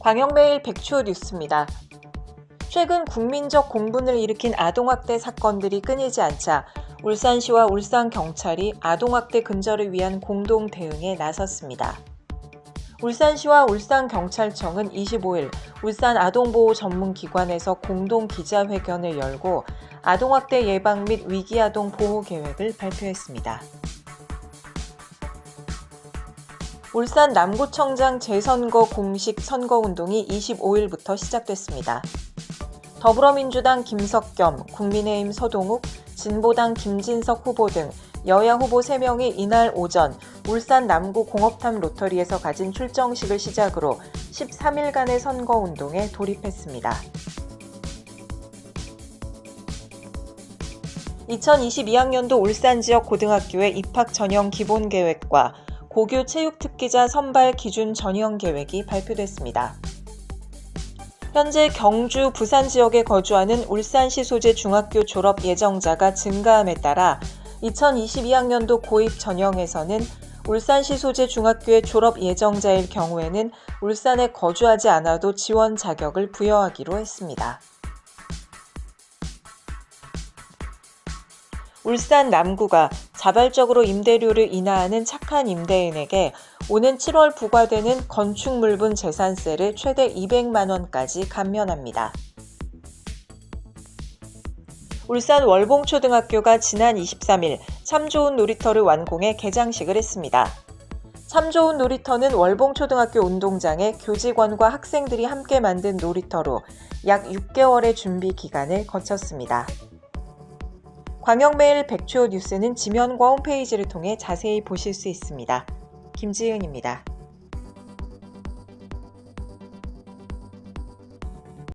광역매일 백추호 뉴스입니다. 최근 국민적 공분을 일으킨 아동학대 사건들이 끊이지 않자 울산시와 울산경찰이 아동학대 근절을 위한 공동 대응에 나섰습니다. 울산시와 울산경찰청은 25일 울산 아동보호 전문기관에서 공동 기자회견을 열고 아동학대 예방 및 위기아동 보호 계획을 발표했습니다. 울산 남구청장 재선거 공식 선거운동이 25일부터 시작됐습니다. 더불어민주당 김석겸, 국민의힘 서동욱, 진보당 김진석 후보 등 여야 후보 3명이 이날 오전 울산 남구 공업탑 로터리에서 가진 출정식을 시작으로 13일간의 선거운동에 돌입했습니다. 2022학년도 울산 지역 고등학교의 입학 전형 기본 계획과 고교 체육 특기자 선발 기준 전형 계획이 발표됐습니다. 현재 경주, 부산 지역에 거주하는 울산시 소재 중학교 졸업 예정자가 증가함에 따라 2022학년도 고입 전형에서는 울산시 소재 중학교의 졸업 예정자일 경우에는 울산에 거주하지 않아도 지원 자격을 부여하기로 했습니다. 울산 남구가 자발적으로 임대료를 인하하는 착한 임대인에게 오는 7월 부과되는 건축물분 재산세를 최대 200만 원까지 감면합니다. 울산 월봉초등학교가 지난 23일 참 좋은 놀이터를 완공해 개장식을 했습니다. 참 좋은 놀이터는 월봉초등학교 운동장에 교직원과 학생들이 함께 만든 놀이터로 약 6개월의 준비 기간을 거쳤습니다. 광역매일 백초 뉴스는 지면과 홈페이지를 통해 자세히 보실 수 있습니다. 김지은입니다.